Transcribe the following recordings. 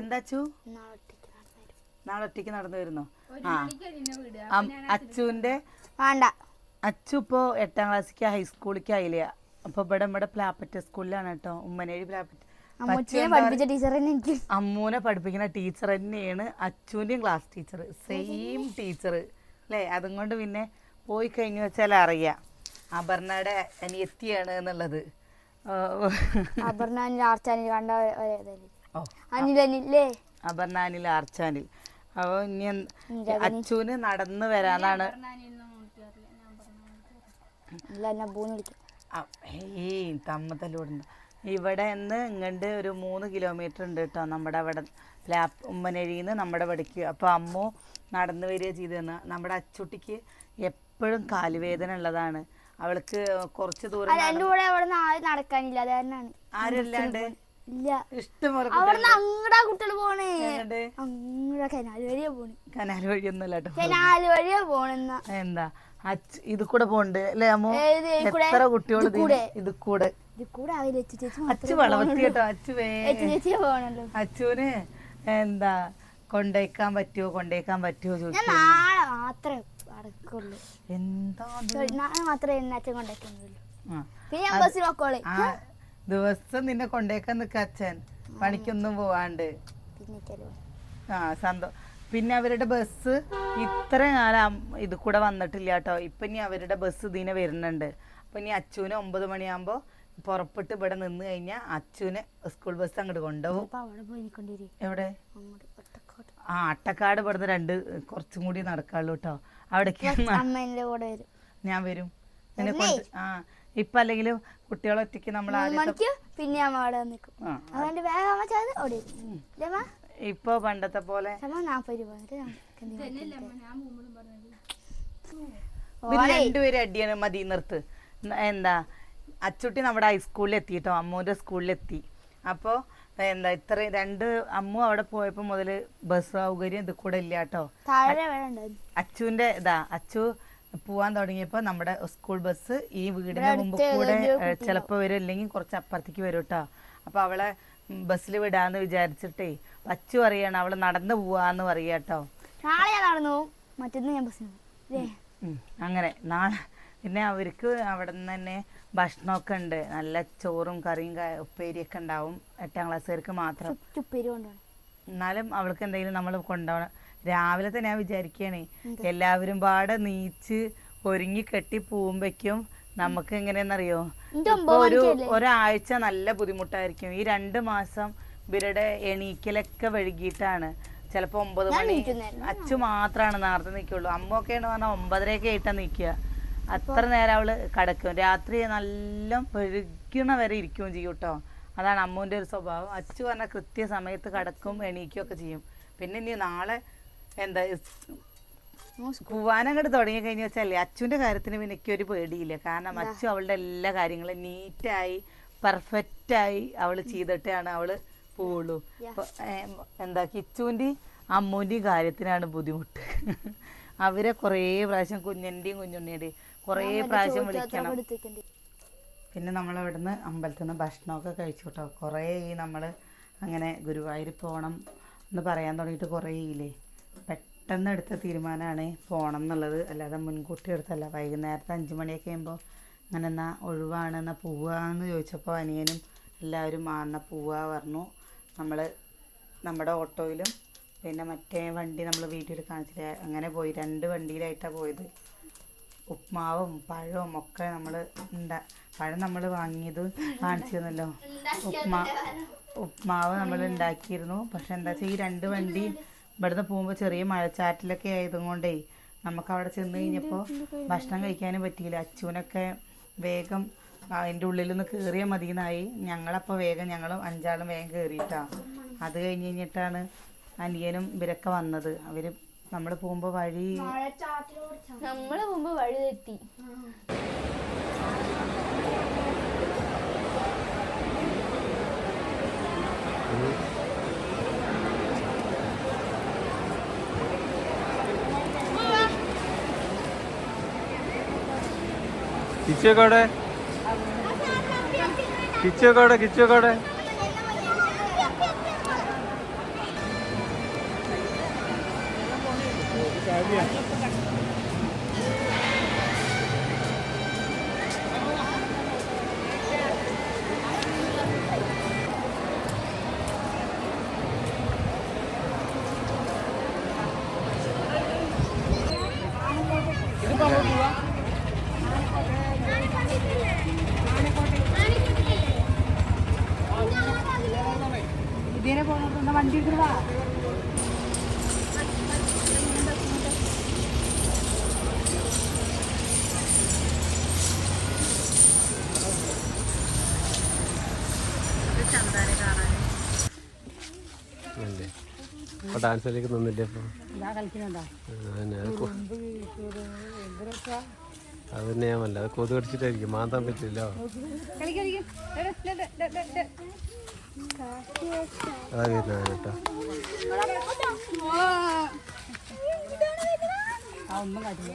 എന്താ അച്ചു നാളെ ഒറ്റയ്ക്ക് നടന്നു വരുന്നു? നടന്നു വരുന്നോ ഒരു ആ അച്ചുവിന്റെ വേണ്ട. അച്ചു ഇപ്പോ എട്ടാം ക്ലാസ്സിക്ക് ഹൈസ്കൂളിലേക്ക് ആയില്ല? അപ്പൊ ഇവിടെ നമ്മുടെ പ്ലാപ്പറ്റ സ്കൂളിലാണ് കേട്ടോ. ഉമ്മനേഴി പ്ലാപ്പറ്റ. അമ്മൂനെ പഠിപ്പിക്കുന്ന ടീച്ചർ തന്നെയാണ് അച്ചുവിന്റെയും ക്ലാസ് ടീച്ചർ സെയിം ടീച്ചർ അല്ലേ? അതും കൊണ്ട് പിന്നെ പോയി കഴിഞ്ഞു വെച്ചാൽ അറിയാം. അപർണയുടെ അനിയത്തിയാണ് എന്നുള്ളത്. അപർണ കണ്ട ഒരേ ഇതല്ലേ. ഓ അനിലനില്ലേ? അപർണ അനിൽ അർച്ചാനിൽ അപ്പോൾ ഇനി അച്ചുവിന് നടന്നു വരാനാണ്. ഈ തമ്മത്തല്ലൂടുണ്ട് ഇവിടെ നിന്ന് ഇങ്ങോട്ട് ഒരു മൂന്ന് കിലോമീറ്റർ ഉണ്ട് കേട്ടോ. നമ്മുടെ അവിടെ ലാപ്പ് ഉമ്മനഴിന്ന് നമ്മുടെ ഇവിടേക്ക്. അപ്പോൾ അമ്മു നടന്നു വരിക ചെയ്തെന്ന്. നമ്മുടെ അച്ചുട്ടിക്ക് എപ്പോഴും കാലുവേദന ഉള്ളതാണ്. അവൾക്ക് കുറച്ച് ദൂരം നടക്കാനില്ല. ആരല്ലാണ്ട് കനാൽ വഴിയൊന്നുമല്ല എന്താ? ഇത് കൂടെ പോണ്ട് അല്ലേ അമ്മോ? എത്ര കുട്ടികൾ ഇത് കൂടെ? അച്ചു വളർത്തി കേട്ടോ അച്ചു അച്ചുവിന് എന്താ കൊണ്ടേക്കാൻ പറ്റുമോ കൊണ്ടേക്കാൻ പറ്റുമോ ചോദിച്ചു നാളെ മാത്രമേ അടക്കുള്ളൂ എന്താ മാത്രമേ കൊണ്ടാക്കുന്നുള്ളൂ. പിന്നെ ദിവസം നിന്നെ കൊണ്ടേക്കാൻ നിക്ക അച്ഛൻ. പണിക്കൊന്നും പോവാണ്ട്. ആ സന്തോ പിന്നെ അവരുടെ ബസ് ഇത്ര കാലം ഇത് കൂടെ വന്നിട്ടില്ല കേട്ടോ ഇപ്പൊ ഇനി അവരുടെ ബസ് ഇതിനെ വരുന്നുണ്ട്. അപ്പൊ ഇനി അച്ഛന് ഒമ്പത് മണിയാകുമ്പോ പുറപ്പെട്ട് ഇവിടെ നിന്ന് കഴിഞ്ഞാൽ അച്ചുവിനെ സ്കൂൾ ബസ് അങ്ങോട്ട് കൊണ്ടുപോകും എവിടെ? ആ അട്ടക്കാട് ഇവിടുന്ന് രണ്ട് കുറച്ചും കൂടി നടക്കാള്ളൂ കേട്ടോ അവിടേക്ക് ഞാൻ വരും. എന്നെ കൊണ്ട് ആ ഇപ്പൊ അല്ലെങ്കിൽ കുട്ടികളെ ഒറ്റയ്ക്ക് നമ്മൾ മണിക്ക് പിന്നെ അമ്മ അവിടെ നിൽക്കും അതുകൊണ്ട് വേഗം അമ്മ ഓടി ഇപ്പൊ പണ്ടത്തെ പോലെ രൂപ രണ്ടുപേരും അടിയാണ് മതി നിർത്ത്. എന്താ അച്ചുട്ടി നമ്മുടെ ഹൈസ്കൂളിൽ എത്തിട്ടോ അമ്മൂന്റെ സ്കൂളിലെത്തി അപ്പോൾ എന്താ ഇത്ര രണ്ട് അമ്മു അവിടെ പോയപ്പോൾ മുതൽ ബസ് സൗകര്യം ഇത് കൂടെ ഇല്ല കേട്ടോ അച്ചുവിന്റെ ഇതാ അച്ചു പോവാൻ തുടങ്ങിയപ്പോൾ നമ്മുടെ സ്കൂൾ ബസ് ഈ വീടിന്റെ ഇവിടെ മുമ്പ് കൂടെ ചിലപ്പോ ചിലപ്പോൾ വരും. അല്ലെങ്കിൽ കുറച്ച് അപ്പുറത്തേക്ക് വരും കേട്ടോ അപ്പൊ അവളെ ബസ്സിൽ വിടാന്ന് വിചാരിച്ചിട്ടേ പച്ചു പറയാണ്. അവൾ നടന്നു പോവാന്ന് പറയാ കേട്ടോ നാളെ ഞാൻ നടന്നു ഞാൻ ബസ്സിന് അങ്ങനെ. നാളെ പിന്നെ അവർക്ക് അവിടെ നിന്ന് തന്നെ ഭക്ഷണമൊക്കെ ഉണ്ട്. നല്ല ചോറും കറിയും ഉപ്പേരിയൊക്കെ ഉണ്ടാവും. എട്ടാം ക്ലാസ്സുകാർക്ക് മാത്രം. എന്നാലും അവൾക്ക് എന്തെങ്കിലും നമ്മൾ കൊണ്ടുപോകണം രാവിലെ തന്നെ ഞാൻ വിചാരിക്കുകയാണ് എല്ലാവരും പാടെ നീച്ച് ഒരുങ്ങി കെട്ടി പോകുമ്പോഴേക്കും നമുക്ക് എങ്ങനെയെന്നറിയോ? ഒരു ഒരാഴ്ച നല്ല ബുദ്ധിമുട്ടായിരിക്കും. ഈ രണ്ട് മാസം ഇവരുടെ എണീക്കലൊക്കെ വഴുകിയിട്ടാണ്. ചിലപ്പോ ഒമ്പത് മണി. അച്ചു മാത്രമാണ് നേരത്തെ നിൽക്കുള്ളൂ എന്ന് പറഞ്ഞാൽ ഒമ്പതരയൊക്കെ ആയിട്ടാ നിൽക്കുക അത്ര നേരം അവൾ കിടക്കും. രാത്രി നല്ല വഴുകണ വരെ ഇരിക്കുകയും ചെയ്യും കേട്ടോ അതാണ് അമ്മുവിന്റെ ഒരു സ്വഭാവം. അച്ചു പറഞ്ഞാൽ കൃത്യസമയത്ത് കിടക്കും എണീക്കുകയൊക്കെ ചെയ്യും. പിന്നെ ഇനി നാളെ എന്താ പോവാനങ്ങോട്ട് തുടങ്ങി കഴിഞ്ഞു വെച്ചാലേ അച്ഛന്റെ കാര്യത്തിന് പിന്നെ എനിക്കൊരു പേടിയില്ല. കാരണം അച്ചു അവളുടെ എല്ലാ കാര്യങ്ങളും നീറ്റായി പെർഫെക്റ്റായി അവൾ ചെയ്തിട്ടാണ് അവൾ പോവുള്ളൂ. എന്താ കിച്ചുവിന്റെ അമ്മൂന്റെയും കാര്യത്തിനാണ് ബുദ്ധിമുട്ട്. അവരെ കുറേ പ്രാവശ്യം കുഞ്ഞന്റെയും കുഞ്ഞുണ്ണിയുടെയും കുറേ പ്രാവശ്യം വിളിക്കണം. പിന്നെ നമ്മൾ അവിടുന്ന് അമ്പലത്തിൽ നിന്ന് ഭക്ഷണമൊക്കെ കഴിച്ചു കേട്ടോ. കുറേ ഈ നമ്മൾ അങ്ങനെ ഗുരുവായൂർ പോകണം എന്ന് പറയാൻ തുടങ്ങിയിട്ട് കുറേ ഇല്ലേ? പെട്ടെന്ന് എടുത്ത തീരുമാനമാണ് പോകണം എന്നുള്ളത്. അല്ലാതെ മുൻകൂട്ടി എടുത്തല്ല വൈകുന്നേരത്തെ അഞ്ച് മണിയൊക്കെ ആകുമ്പോൾ അങ്ങനെ എന്നാ ഒഴിവാണ് എന്നാൽ പോവാന്ന് ചോദിച്ചപ്പോൾ അനിയനും എല്ലാവരും ആ പോവുക പോവാ പറഞ്ഞു. നമ്മൾ നമ്മുടെ ഓട്ടോയിലും പിന്നെ മറ്റേ വണ്ടി നമ്മൾ വീട്ടിൽ കാണിച്ചില്ല അങ്ങനെ പോയി. രണ്ട് വണ്ടിയിലായിട്ടാണ് പോയത്. ഉപ്മാവും പഴവും ഒക്കെ നമ്മൾ ഉണ്ടാ പഴം നമ്മൾ വാങ്ങിയത് കാണിച്ചിരുന്നല്ലോ. ഉപ്മാ ഉപ്മാവ് നമ്മൾ ഉണ്ടാക്കിയിരുന്നു പക്ഷെ എന്താ വെച്ചാൽ ഈ രണ്ട് വണ്ടി ഇവിടുന്ന് പോകുമ്പോൾ ചെറിയ മഴച്ചാറ്റിലൊക്കെ ആയതുകൊണ്ടേ നമുക്ക് അവിടെ ചെന്ന് കഴിഞ്ഞപ്പോൾ ഭക്ഷണം കഴിക്കാനും പറ്റിയില്ല. അച്ചുവിനൊക്കെ വേഗം അതിന്റെ ഉള്ളിൽ നിന്ന് കയറിയാൽ മതി എന്നായി ഞങ്ങളപ്പോൾ വേഗം ഞങ്ങളും അഞ്ചാളും വേഗം കയറിയിട്ടാ അത് കഴിഞ്ഞ് കഴിഞ്ഞിട്ടാണ് അനിയനും ഇവരൊക്കെ വന്നത്. അവർ നമ്മൾ പോകുമ്പോൾ വഴി നമ്മൾ പോകുമ്പോൾ വഴി തെറ്റി. किचे काढ आहे. किचे काढ आहे किचे काढ आहे. അപ്പോൾ ഡാൻസ് കളിക്ക് നിന്നില്ലേ കളിക്കുന്നുണ്ടോ അത് തന്നെയാമല്ല അത് കൊതു കടിച്ചിട്ടായിരിക്കും. മാന്താൻ പറ്റില്ലോ അതാ വരുന്നത് കേട്ടോ. ആ ഒന്നും കാട്ടില്ല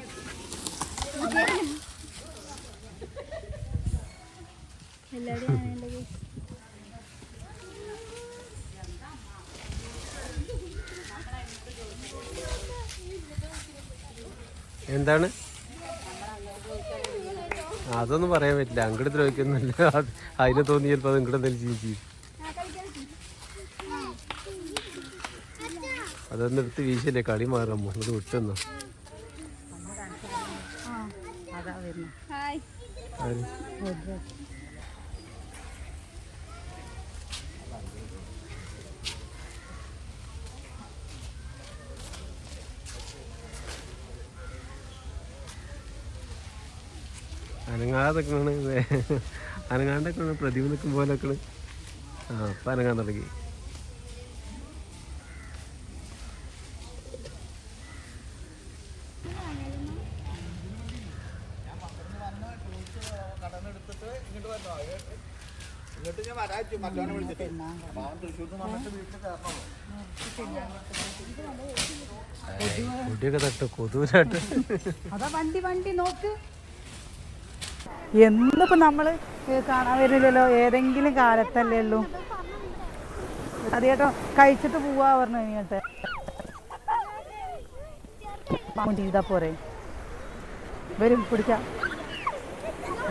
എന്താണ്? അതൊന്നും പറയാൻ പറ്റില്ല. അങ്ങോട്ട് ദ്രോഹിക്കുന്നില്ല അതിന് തോന്നി ചിലപ്പോൾ അത് ഇങ്ങോട്ട് എന്തെങ്കിലും ചെയ്യും അതൊന്നും എടുത്ത് വീശല്ലേ കളി മാറാം അങ്ങോട്ട് വിട്ടെന്നോ അതാ വരുന്നു ആര്? അനങ്ങാതെ നിൽക്കണ അനങ്ങാണ്ടൊക്കെ പ്രതിമ നിൽക്കും പോലെ നിൽക്കണ് ആ അപ്പം അനങ്ങാൻ തുടങ്ങി പൊടിയൊക്കെ തട്ട്. കൊതുവിനാട്ട് അതാ വണ്ടി വണ്ടി നോക്ക്. എന്നിപ്പോ നമ്മൾ കാണാൻ വരുന്നില്ലല്ലോ. ഏതെങ്കിലും കാലത്തല്ലേ ഉള്ളൂ. അത് കേട്ടോ കഴിച്ചിട്ട് പോവാ പറഞ്ഞു കഴിഞ്ഞിട്ട് ചെയ്താ പോരെ. വരും പിടിക്കാം.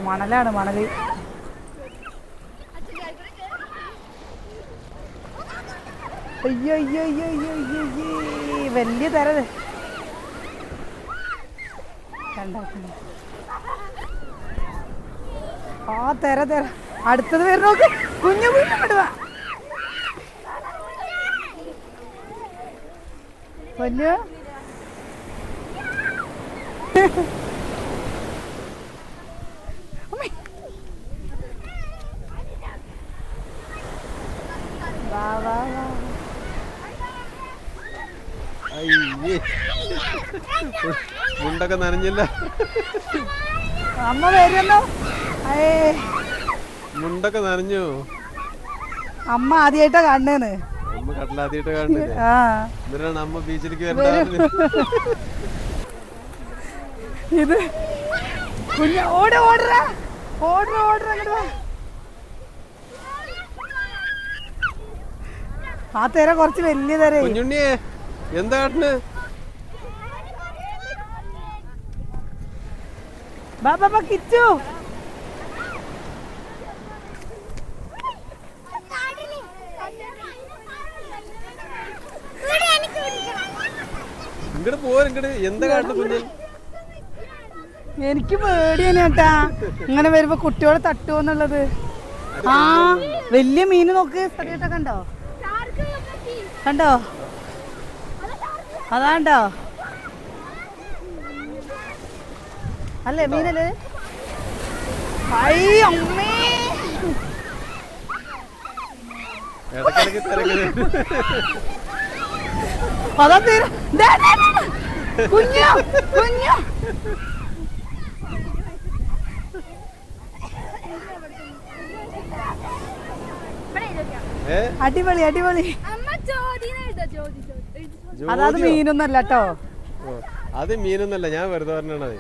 മണലാണ് മണൽ. അയ്യോ അയ്യോ അയ്യോ അയ്യോ അയ്യോ അയ്യേ. വലിയ തരത്. രണ്ടാക്കുന്നു ആ തെര തെര. അടുത്തത് വരും നോക്ക്. കുഞ്ഞു കുഞ്ഞു വിടുക കുഞ്ഞു അമ്മേ. വാ വാ വാ. അയ്യേ. മുണ്ടൊക്കെ നനഞ്ഞില്ല. അമ്മ വരുന്നോ. മുണ്ടൊക്കെ നനഞ്ഞു. അമ്മ ആദ്യമായിട്ടാ കാണുന്നേന്ന് അമ്മ കടലാത്തിയിട്ട് കാണുന്നില്ലേ ആ. എന്നിട്ടാണ് അമ്മ ബീച്ചിലേക്ക് വരണ്ട ഇത് കുഞ്ഞ ഓട ഓടറ. ഓടറ ഓടറ അങ്ങോട്ട് ആ തെര കുറച്ച് വലിയ തെര. കുഞ്ഞുണ്ണിയെ എന്താ കാട്ടിന് ബാബാ കിച്ചു ഇങ്ങോട്ട് പോരും ഇങ്ങോട്ട് എന്താ കാട്ടിന് കുഞ്ഞൻ എനിക്ക് പേടിയാണ് കേട്ടാ. ഇങ്ങനെ വരുമ്പോ കുട്ടിയോടെ തട്ടുമോന്നുള്ളത് ആ വലിയ മീൻ നോക്ക്. സറിയേട്ടാ കണ്ടോ? കണ്ടോ? അതാണ്ടോ അല്ലേ മീനൽ ഐ അമ്മേ. ഇടയ്ക്കിടയ്ക്ക് തിരക്കുന്നത് അതാ തീരെ. കുഞ്ഞു കുഞ്ഞു. അടിപൊളി അടിപൊളി. അതാത് മീനൊന്നല്ല കേട്ടോ അത് മീനൊന്നല്ല ഞാൻ വെറുതെ പറഞ്ഞത്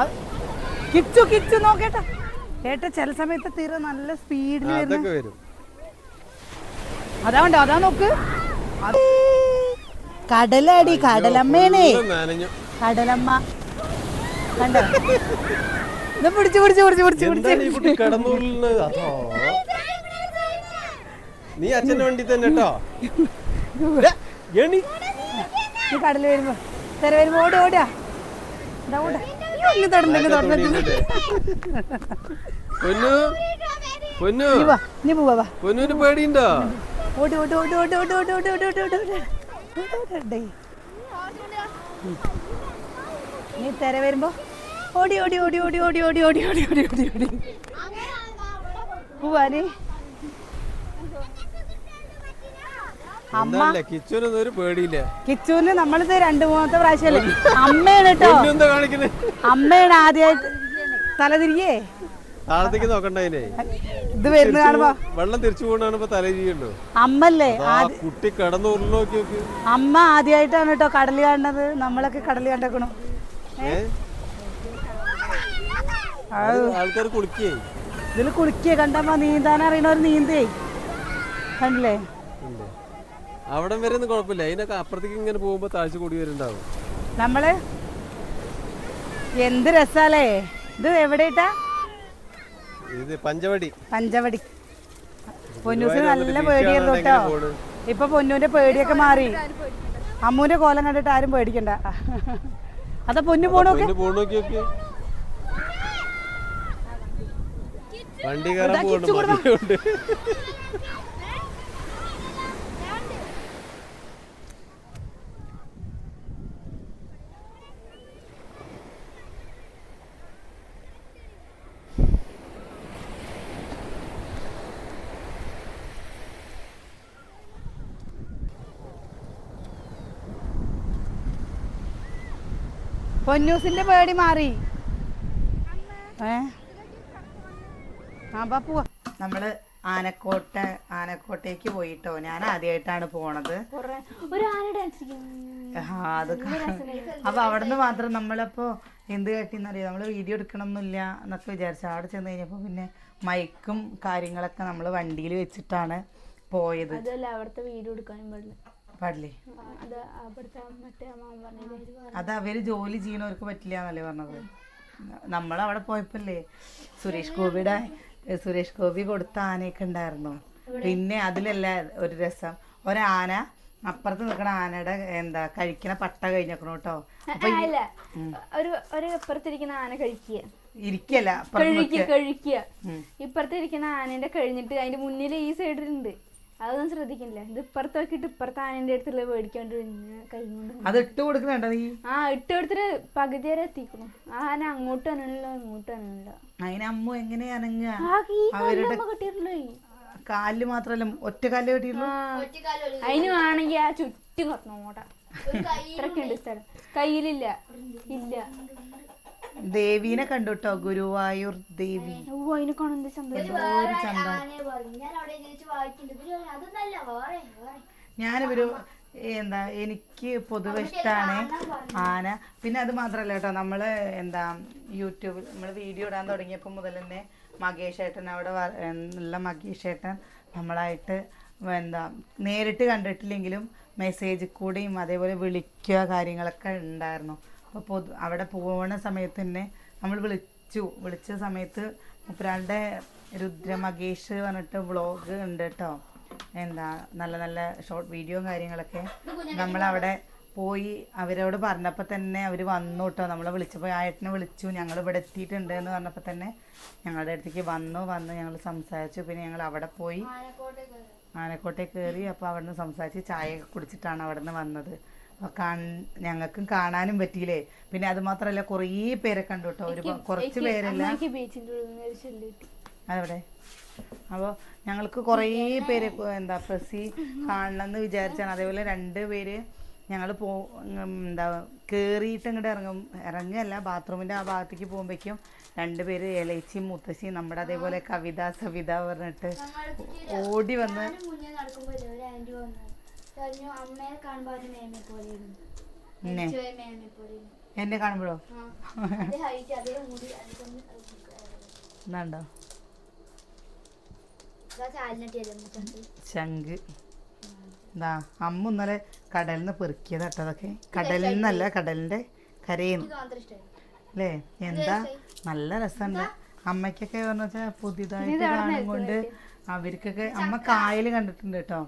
അത്. കിച്ചു കിച്ചു നോക്കേട്ടാ. ഏട്ടാ ചില സമയത്ത് തീരെ നല്ല സ്പീഡിൽ വരുന്നു വരും. അതാ ഉണ്ടോ അതാ നോക്ക്. അത് കടലടി കടലമ്മേനെ. കടലമ്മ. കണ്ടോ? ഇത് പിടിച്ച് പിടിച്ച് പിടിച്ച് പിടിച്ച് നീ അച്ഛന്റെ വണ്ടി തന്നെ കേട്ടോ. ഈ കടൽ വരുമ്പോ തെര വരുമ്പോ ഓടി ഓടാ. പൊന്നു. നീ നീ പേടിയുണ്ടോ? ഓടി ഓടി ഓടി ഓടി ഓടി ഓടി ഓടി ഓടി ഓടി. നീ തെര വരുമ്പോ ഓടി ഓടി ഓടി ഓടി ഓടി ഓടി ഓടി ഓടി ഓടി ഓടി ഓടി പോവാ നീ അമ്മ എന്താല്ലേ ഒരു പേടിയില്ല കിച്ചുവിന് നമ്മളിത് രണ്ട് മൂന്നാമത്തെ പ്രാവശ്യല്ലേ അമ്മയാണ് കേട്ടോ അമ്മയാണ് ആദ്യമായിട്ട് തലതിരിയേ താഴത്തേക്ക് നോക്കണ്ടതിനെ ഇത് വരുന്ന കാണുമ്പോ. വെള്ളം തിരിച്ചു പോകണാണ് ഇപ്പൊ തല അമ്മല്ലേ കുട്ടി കടന്നു നോക്കി നോക്കി. അമ്മ ആദ്യമായിട്ടാണ് കേട്ടോ കടൽ കാണുന്നത്. നമ്മളൊക്കെ കടൽ കണ്ടേക്കണു. ആൾക്കാർ കുളിക്കേ. ഇതിൽ കുളിക്കേ. കണ്ടപ്പോ നീന്താൻ അറിയണവർ നീന്തേ. കണ്ടില്ലേ? അവിടെ അവിടം വരെ ഒന്നും കുഴപ്പമില്ല. അതിനൊക്കെ അപ്പുറത്തേക്ക് ഇങ്ങനെ പോകുമ്പോ താഴ്ച കൂടി വരുന്നുണ്ടാവും. നമ്മൾ എന്ത് രസാലേ. ഇത് എവിടെയിട്ടാ? ഇത് പഞ്ചവടി. പഞ്ചവടി. പൊന്നൂസിന് നല്ല പേടിയായിരുന്നു കേട്ടോ. ഇപ്പൊ പൊന്നൂന്റെ പേടിയൊക്കെ മാറി. അമ്മൂന്റെ കോലം കണ്ടിട്ട് ആരും പേടിക്കണ്ട. അതാ പൊന്നു പോണോക്കെ. വണ്ടി കയറാൻ പൊന്നൂസിന്റെ പേടി മാറി. ഏ? ആ ബാ പോവാ. നമ്മൾ ആനക്കോട്ട ആനക്കോട്ടേക്ക് പോയിട്ടോ. ഞാൻ ആദ്യമായിട്ടാണ് പോണത്. ഒരു ആന ഡാൻസ് ആ, അത് അപ്പൊ അവിടുന്ന് മാത്രം നമ്മളിപ്പോ എന്ത് കേട്ടിന്നറിയോ? നമ്മൾ വീഡിയോ എടുക്കണമെന്നില്ല എന്നൊക്കെ വിചാരിച്ചു. അവിടെ ചെന്ന് കഴിഞ്ഞപ്പോ പിന്നെ മൈക്കും കാര്യങ്ങളൊക്കെ നമ്മൾ വണ്ടിയിൽ വെച്ചിട്ടാണ് പോയത്. അതല്ല അവിടുത്തെ വീഡിയോ എടുക്കാനും പാടില്ല. പാടില്ലേ? അത് അവർ ജോലി ചെയ്യണവർക്ക് പറ്റില്ല എന്നല്ലേ പറഞ്ഞത്. നമ്മൾ അവിടെ പോയപ്പോല്ലേ സുരേഷ് ഗോപിയുടെ സുരേഷ് ഗോപി കൊടുത്ത ആനയൊക്കെ ഉണ്ടായിരുന്നു. പിന്നെ അതിലല്ല ഒരു രസം. ഒരാന അപ്പുറത്ത് നിൽക്കണ ആനയുടെ എന്താ കഴിക്കണ പട്ട കഴിഞ്ഞേക്കണു കേട്ടോ ഒരു ഒരു ഇപ്പുറത്തിരിക്കുന്ന ആന കഴിക്കുക. ഇരിക്കല്ല. ഇപ്പുറത്തിരിക്കുന്ന ആനേന്റെ കഴിഞ്ഞിട്ട് അതിന്റെ മുന്നിൽ ഈ സൈഡിലുണ്ട് അതൊന്നും ശ്രദ്ധിക്കില്ല ഇത് ഇപ്പുറത്ത് നോക്കിയിട്ട് ഇപ്പുറത്ത് ആനന്റെ അടുത്തുള്ള മേടിക്കാണ്ട് അത് ഇട്ട് കൊടുക്കണുണ്ടോ നീ? ആ ഇട്ട് കൊടുത്തിട്ട് പകുതി വരെ എത്തിക്കണം. ആന അങ്ങോട്ട് അനണില്ല ഇങ്ങോട്ട് അനണില്ല അതിന് അമ്മ എങ്ങനെ അനങ്ങ അവരുടെ കിട്ടിയിട്ടുള്ളൂ. കാലിൽ മാത്രല്ല ഒറ്റ കാലിൽ കെട്ടിയുള്ളൂ അതിന് വേണമെങ്കിൽ ആ ചുറ്റും കറക്കണം അങ്ങോട്ടാ ഇത്രക്കുണ്ട് സ്ഥലം. കയ്യിലില്ല. ഇല്ല. ദേവീനെ കണ്ടു കേട്ടോ ഗുരുവായൂർ ദേവി. ഞാനിവര് എന്താ എനിക്ക് പൊതുവെ ഇഷ്ടമാണ് ആന പിന്നെ അത് മാത്രല്ല കേട്ടോ നമ്മൾ എന്താ യൂട്യൂബിൽ നമ്മൾ വീഡിയോ ഇടാൻ തുടങ്ങിയപ്പോൾ മുതൽ തന്നെ മകേഷ് ഏട്ടൻ അവിടെ നല്ല ഉള്ള മകേഷ് ഏട്ടൻ നമ്മളായിട്ട് എന്താ നേരിട്ട് കണ്ടിട്ടില്ലെങ്കിലും മെസ്സേജിൽ കൂടെയും അതേപോലെ വിളിക്കുക കാര്യങ്ങളൊക്കെ ഉണ്ടായിരുന്നു. അപ്പോൾ പൊതു അവിടെ പോകുന്ന സമയത്ത് തന്നെ നമ്മൾ വിളിച്ചു. വിളിച്ച സമയത്ത് മുപ്പരാളുടെ രുദ്ര മകേഷ് പറഞ്ഞിട്ട് വ്ളോഗ് ഉണ്ട് കേട്ടോ എന്താ നല്ല നല്ല ഷോർട്ട് വീഡിയോയും കാര്യങ്ങളൊക്കെ. നമ്മളവിടെ പോയി അവരോട് പറഞ്ഞപ്പോൾ തന്നെ അവർ വന്നു കേട്ടോ നമ്മളെ വിളിച്ചപ്പോൾ ആ ഏട്ടനെ വിളിച്ചു. ഞങ്ങൾ ഇവിടെ എത്തിയിട്ടുണ്ട് എന്ന് പറഞ്ഞപ്പോൾ തന്നെ ഞങ്ങളുടെ അടുത്തേക്ക് വന്നു. വന്ന് ഞങ്ങൾ സംസാരിച്ചു. പിന്നെ ഞങ്ങൾ അവിടെ പോയി ആനക്കോട്ടെ കയറി അപ്പോൾ അവിടെ നിന്ന് സംസാരിച്ച് ചായയൊക്കെ കുടിച്ചിട്ടാണ് അവിടെ നിന്ന് വന്നത്. കാൺ ഞങ്ങൾക്കും കാണാനും പറ്റിയില്ലേ? പിന്നെ അത് മാത്രല്ല കുറേ പേരെ കണ്ടു കേട്ടോ. ഒരു കുറച്ച് പേരല്ല. അതെവിടെ? അപ്പോൾ ഞങ്ങൾക്ക് കുറേ പേര് എന്താ പ്രസി കാണണം എന്ന് വിചാരിച്ചാണ്. അതേപോലെ രണ്ട് പേര് ഞങ്ങൾ പോ എന്താ കേറിയിട്ട് ഇങ്ങോട്ട് ഇറങ്ങും. ഇറങ്ങുകയല്ല ബാത്റൂമിന്റെ ആ ഭാഗത്തേക്ക് പോകുമ്പോഴേക്കും രണ്ടുപേര് പേര് മുത്തശ്ശി നമ്മുടെ അതേപോലെ കവിത സവിത പറഞ്ഞിട്ട് ഓടി വന്ന്. എന്നെ മേമയെ കാണുമ്പോഴോ എന്നാണ്ടോ ശംഖ്. എന്താ അമ്മ ഇന്നലെ കടലിൽ നിന്ന് പെറുക്കിയതാട്ടോ അതൊക്കെ. കടലിൽ നിന്നല്ല കടലിന്റെ കരയിന്ന് അല്ലേ? എന്താ? നല്ല രസമുണ്ട്. അമ്മയ്ക്കൊക്കെ പറഞ്ഞു പുതിയതായിട്ട് കാണും കൊണ്ട് അവർക്കൊക്കെ അമ്മ കായൽ കണ്ടിട്ടുണ്ട് കേട്ടോ.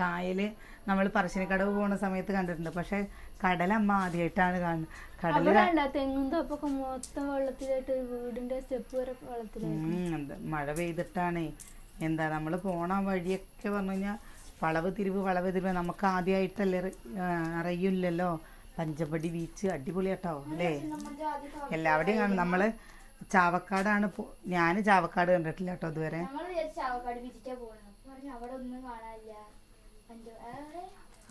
കായൽ നമ്മൾ പറശ്ശിനിക്കടവ് പോകുന്ന സമയത്ത് കണ്ടിട്ടുണ്ട്. പക്ഷെ കടൽ അമ്മ ആദ്യമായിട്ടാണ് കാണുന്നത്. കടൽ തെങ്ങും തോപ്പൊക്കെ മൊത്തം വെള്ളത്തിലായിട്ട് വീടിന്റെ സ്റ്റെപ്പ് വരെ വെള്ളത്തിലായി മഴ പെയ്തിട്ടാണേ. എന്താ നമ്മൾ പോണ വഴിയൊക്കെ പറഞ്ഞു കഴിഞ്ഞാൽ വളവ് തിരിവ് വളവ് തിരിവ് നമുക്ക് ആദ്യമായിട്ടല്ലേ അറിയില്ലല്ലോ. പഞ്ചപടി ബീച്ച് അടിപൊളിയാട്ടോ അല്ലേ? എല്ലാവിടെയും കാണും. നമ്മൾ ചാവക്കാടാണ് ഞാൻ ചാവക്കാട് കണ്ടിട്ടില്ല കേട്ടോ ഇതുവരെ. ചാവക്കാട് ബീച്ചിട്ടാ പോകുന്നത് അവിടെ ഒന്നും കാണാനില്ല.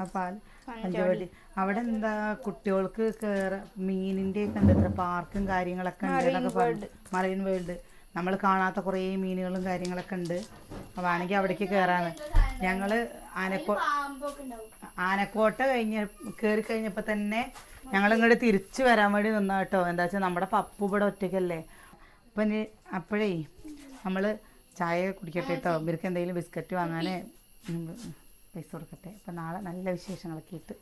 ആ പാൽ പഞ്ചവടി അവിടെ എന്താ കുട്ടികൾക്ക് കേറ മീനിന്റെ ഒക്കെ എന്താ പാർക്കും കാര്യങ്ങളൊക്കെ ഉണ്ട് എന്നൊക്കെ പറഞ്ഞു. മറൈൻ വേൾഡ് നമ്മൾ കാണാത്ത കുറേ മീനുകളും കാര്യങ്ങളൊക്കെ ഉണ്ട്. വേണമെങ്കിൽ അവിടേക്ക് കയറാന്ന് ഞങ്ങൾ ആനക്കോ ആനക്കോട്ട കഴിഞ്ഞ കയറി കഴിഞ്ഞപ്പോൾ തന്നെ ഞങ്ങൾ ഇങ്ങോട്ട് തിരിച്ചു വരാൻ വേണ്ടി നിന്നാ കേട്ടോ. എന്താ വെച്ചാൽ നമ്മുടെ പപ്പു ഇവിടെ ഒറ്റയ്ക്കല്ലേ. അപ്പം അപ്പോഴേ നമ്മൾ ചായ കുടിക്കട്ടെ കേട്ടോ ഇവർക്ക് എന്തെങ്കിലും ബിസ്ക്കറ്റ് വാങ്ങാൻ പൈസ കൊടുക്കട്ടെ അപ്പം നാളെ നല്ല വിശേഷങ്ങളൊക്കെ ഇട്ട്